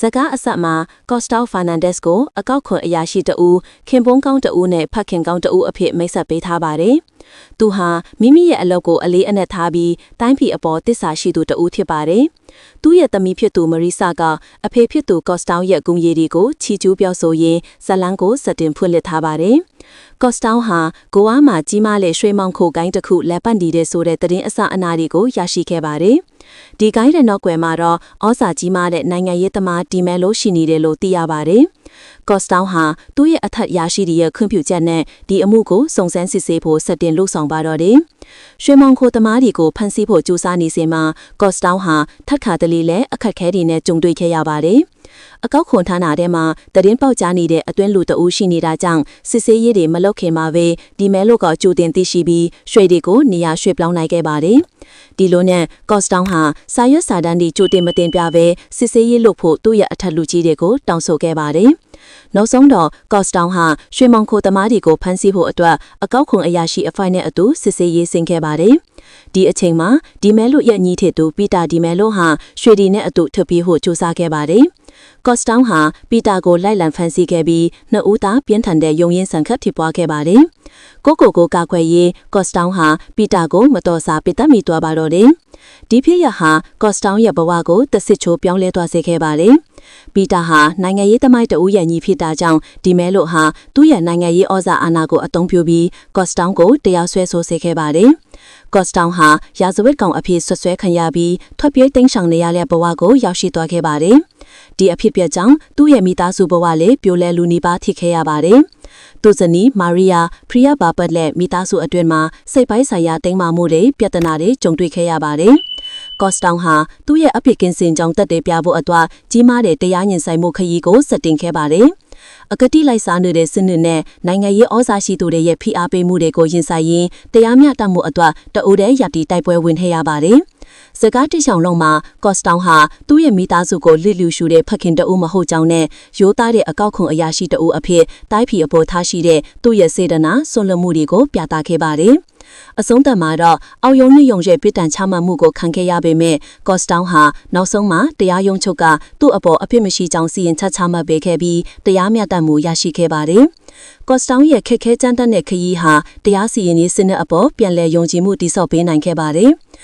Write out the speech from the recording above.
ဇကားအဆက်မှာကော့စတောက်ဖာနန်ဒက်စ်ကိုအကောက်ခွန်အရာရှိတဦးခင်ပွန်းကောင်းတဦးနဲ့ဖခင်ကောင်းတဦးအဖြစ်မိတ်ဆက်ပေးထားပါတယ်။သူဟာမိမိရဲ့အလုပ်ကိုအလေးအနက်ထားပြီးတိုင်းပြည်အပေါ်တစ္ဆာရှိသူတဦးဖြစ်ပါတယ်။သူ့ရဲ့သမီးဖြစ်သူမရီဆာကအဖေဖြစ်သူကော့စတောက်ရဲ့ဂုဏ်ရည်တွေကိုချီကျူးပြောဆိုရင်းဇလန်းကိုစတင်ဖွင့်လှစ်ထားပါတယ်။ကော့စတောက်ဟာဂိုဝါမှာကြီးမားတဲ့ရွှေမောင်ခိုကိုင်းတစ်ခုလက်ပတ်နေတဲ့ဆိုတဲ့သတင်းအစအနာတွေကိုရရှိခဲ့ပါတယ်။ ဒီကိုင်းတဲ့နောက်ွယ်မှာတော့ဩစာကြီးမားတဲ့နိုင်ငံရေးသမားဒီမဲလို့ရှိနေတယ်လို့သိရပါတယ်။ကော့စတောင်းဟာသူ့ရဲ့အထက်ရရှိတဲ့ခွင့်ပြုချက်နဲ့ဒီအမှုကိုစုံစမ်းစစ်ဆေးဖို့စတင်လှုပ်ဆောင်ပါတော့တယ်။ရွှေမောင်ခိုသမားတွေကိုဖမ်းဆီးဖို့ကြိုးစားနေစဉ်မှာကော့စတောင်းဟာထက်ခါတလီနဲ့အခက်ခဲတွေနဲ့ကြုံတွေ့ခဲ့ရပါတယ်။အကောက်ခွန်ဌာနထဲမှာတရင်ပေါက်ကြားနေတဲ့အတွင်းလူတအူးရှိနေတာကြောင့်စစ်ဆေးရေးတွေမလုပ်ခင်မှာပဲဒီမဲလို့ကကြိုတင်သိရှိပြီးရွှေတွေကိုနေရာရွှေ့ပြောင်းနိုင်ခဲ့ပါတယ်။ ဒီလိုနဲ့ကော့စတောင်းဟာစာရွက်စာတမ်းတွေကြိုတင်မတင်ပြဘဲစစ်ဆေးရေးလုပ်ဖို့သူ့ရဲ့အထက်လူကြီးတွေကိုတောင်းဆိုခဲ့ပါတယ်။နောက်ဆုံးတော့ကော့စတောင်းဟာရွှေမောင်ခိုသမားတွေကိုဖမ်းဆီးဖို့အတွက်အကောက်ခွန်အရာရှိအဖိုင်နဲ့အတူစစ်ဆေးရေးဆင်ခဲ့ပါတယ်။ဒီအချိန်မှာဒီမဲလို့ရဲ့ညီထစ်သူပီတာဒီမဲလို့ဟာရွှေဒီနဲ့အတူထပ်ပြီးဖို့စူးစမ်းခဲ့ပါတယ်။ ကော့စတောင်းဟာပီတာကိုလိုက်လံဖမ်းဆီးခဲ့ပြီးနှစ်ဦးသားပြင်းထန်တဲ့ယုံရင်းဆန်ခတ်ဖြစ်ပွားခဲ့ပါတယ်။ကိုကိုကိုကာခွဲရေးကော့စတောင်းဟာပီတာကိုမတော်စာပစ်တတ်မိသွားပါတော့တယ်။ ဒီဖြစ်ရဟာကော့စတောင်းရဲ့ဘဝကိုတဆစ်ချိုးပြောင်းလဲသွားစေခဲ့ပါတယ်။ပီတာဟာနိုင်ငံရေးသမိုင်းတဦးရဲ့ညီဖြစ်တာကြောင့်ဒီမဲလို့ဟာသူ့ရဲ့နိုင်ငံရေးဩဇာအာဏာကိုအသုံးပြုပြီးကော့စတောင်းကိုတရားစွဲဆိုစေခဲ့ပါတယ်။ကော့စတောင်းဟာရာဇဝတ်ကောင်အဖြစ်ဆွဆွဲခံရပြီးထွက်ပြေးတိမ်းရှောင်နေရတဲ့ဘဝကိုရောက်ရှိသွားခဲ့ပါတယ်။ဒီအဖြစ်ပြက်ကြောင့်သူ့ရဲ့မိသားစုဘဝလည်းပြိုလဲလူနီးပါးထိခဲ့ရပါတယ်။သူဇနီးမာရီယာဖရီယာဘာပတ်လက်မိသားစုအတွင်းမှာစိတ်ပိုင်းဆိုင်ရာတိမ်မာမှုတွေပြဿနာတွေကြုံတွေ့ခဲ့ရပါတယ်။ ကော့စတောင်းဟာသူ့ရဲ့အဖြစ်ကင်းစင်ကြောင့်တက်တယ်ပြဖို့အတွက်ကြီးမားတဲ့တရားရင်ဆိုင်မှုခရီးကိုစတင်ခဲ့ပါတယ်။အကတိလိုက်စားနေတဲ့စနစ်နဲ့နိုင်ငံရေးဩဇာရှိသူတွေရဲ့ဖိအားပေးမှုတွေကိုရင်ဆိုင်ရင်းတရားမျှတမှုအတွက်တအိုးတဲ့ရတီတိုက်ပွဲဝင်ခဲ့ရပါတယ်။စကားတိဆောင်လုံးမှာကော့စတောင်းဟာသူ့ရဲ့မိသားစုကိုလစ်လျူရှူတဲ့ဖခင်တအုပ်မဟုတ်ကြောင်းနဲ့ရိုးသားတဲ့အကောက်ခွန်အရာရှိတအုပ်အဖြစ်တိုက်ဖီအပေါ်ထားရှိတဲ့သူ့ရဲ့စေတနာဆွလွန်မှုတွေကိုပြသခဲ့ပါတယ်။ အဆုံးသတ်မှာတော့အောက်ယုံညွယုံရဲ့ပြည်တံချမှတ်မှုကိုခံခဲ့ရပေမဲ့ကော့စတောင်းဟာနောက်ဆုံးမှာတရားရုံးချုပ်ကသူ့အပေါ်အဖြစ်မရှိကြောင်းစီရင်ချက်ချမှတ်ပေးခဲ့ပြီးတရားမျှတမှုရရှိခဲ့ပါတယ်။ကော့စတောင်းရဲ့ခက်ခဲကြမ်းတမ်းတဲ့ခရီးဟာတရားစီရင်ရေးစနစ်အပေါ်ပြန်လည်ယုံကြည်မှုတည်ဆောက်ပေးနိုင်ခဲ့ပါတယ်။